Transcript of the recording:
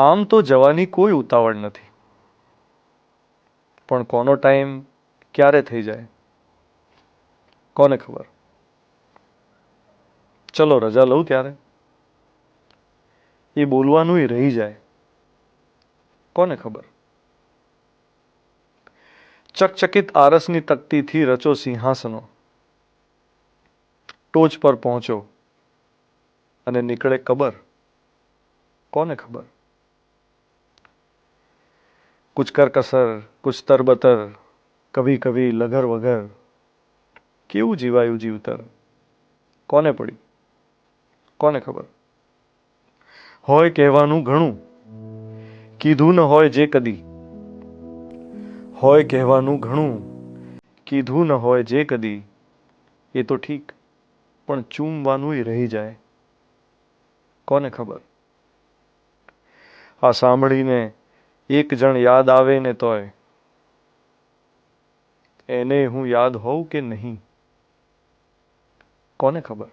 આમ તો જવાની કોઈ ઉતાવળ નથી. પણ કોનો ટાઈમ ક્યારે થઈ જાય? કોને ખબર? ચલો રજા લઉં ત્યારે. એ બોલવાનું રહી જાય. કોને ખબર? ચકચકિત આરસની તકતીથી રચો સિંહાસનો. ટોચ પર પહોંચો. અને નીકળે કબર. કોને ખબર? कुछ कर कसर कुछ તરબતર કભી કભી લગર વગર કેવું જીવાયું જીવતર કોને પડી કોને ખબર હોય કહેવાનું ઘણું કીધું ન હોય જે કદી હોય કહેવાનું ઘણું કીધું ન હોય જે કદી એ તો ઠીક પણ ચૂમવાનુંય રહી જાય કોને ખબર આ સાંભળીને એક જણ યાદ આવે ને તોય એને હું યાદ હોઉં કે નહીં? કોને ખબર?